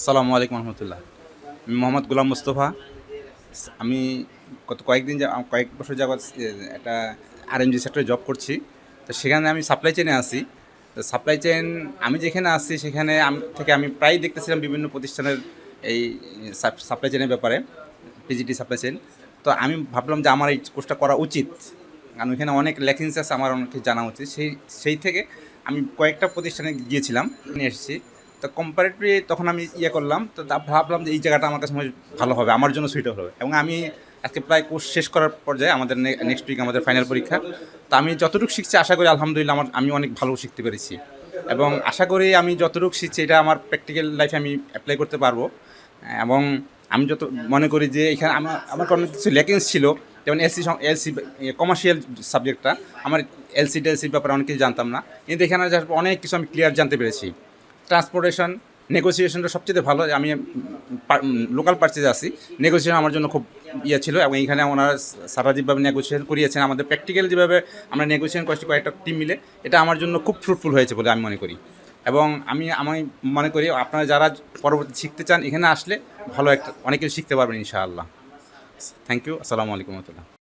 আসসালামু আলাইকুম রহমতুল্লাহ। আমি মোহাম্মদ গুলাম মুস্তফা। আমি গত কয়েকদিন যা কয়েক বছর যাবৎ একটা আরএমজি সেক্টরে জব করছি। তো সেখানে আমি সাপ্লাই চেনে আসি তো সাপ্লাই চেন আমি যেখানে আসছি সেখানে থেকে আমি প্রায় দেখতেছিলাম বিভিন্ন প্রতিষ্ঠানের এই সাপ্লাই চেনের ব্যাপারে পিজিটি সাপ্লাই চেন তো আমি ভাবলাম যে আমার এই কোর্সটা করা উচিত। কারণ এখানে অনেক ল্যাকিংস আছে, আমার অনেক জানা উচিত। সেই সেই থেকে আমি কয়েকটা প্রতিষ্ঠানে গিয়েছিলাম এসেছি। তো কম্পারেটিভলি তখন আমি ইয়ে করলাম, তো ভাবলাম যে এই জায়গাটা আমার কাছে ভালো হবে, আমার জন্য সুইটেবল হবে। এবং আমি আজকে প্রায় কোর্স শেষ করার পর্যায়ে আমাদের নেক্সট উইক আমাদের ফাইনাল পরীক্ষা। তো আমি যতটুকু শিখছি, আশা করি আলহামদুলিল্লাহ আমার, আমি অনেক ভালো শিখতে পেরেছি। এবং আশা করি আমি যতটুকু শিখছি, এটা আমার প্র্যাকটিক্যাল লাইফে আমি অ্যাপ্লাই করতে পারব। এবং আমি যত, মনে করি যে এখানে আমার আমার অনেক কিছু লেকিংস ছিল, যেমন এলসি এলসি কমার্শিয়াল সাবজেক্টটা আমার এলসি টেলসির ব্যাপারে অনেক কিছু জানতাম না। কিন্তু এখানে অনেক কিছু আমি ক্লিয়ার জানতে পেরেছি। ট্রান্সপোর্টেশন নেগোসিয়েশনটা সবচেয়ে ভালো। আমি লোকাল পার্চেজে আছি। নেগোসিয়েশন আমার জন্য খুব ইয়ে ছিল এবং এখানে ওনারা সারা নেগোসিয়েশন করিয়েছেন। আমাদের প্র্যাকটিক্যাল যেভাবে আমরা নেগোসিয়েশন করছি কয়েকটা টিম মিলে, এটা আমার জন্য খুব ফ্রুটফুল হয়েছে বলে আমি মনে করি। এবং আমি আমি মনে করি আপনারা যারা পরবর্তী শিখতে চান, এখানে আসলে ভালো একটা, অনেক কিছু শিখতে পারবেন ইনশাআল্লাহ। থ্যাংক ইউ আসসালামু আলাইকুম রহমতুল্লাহ।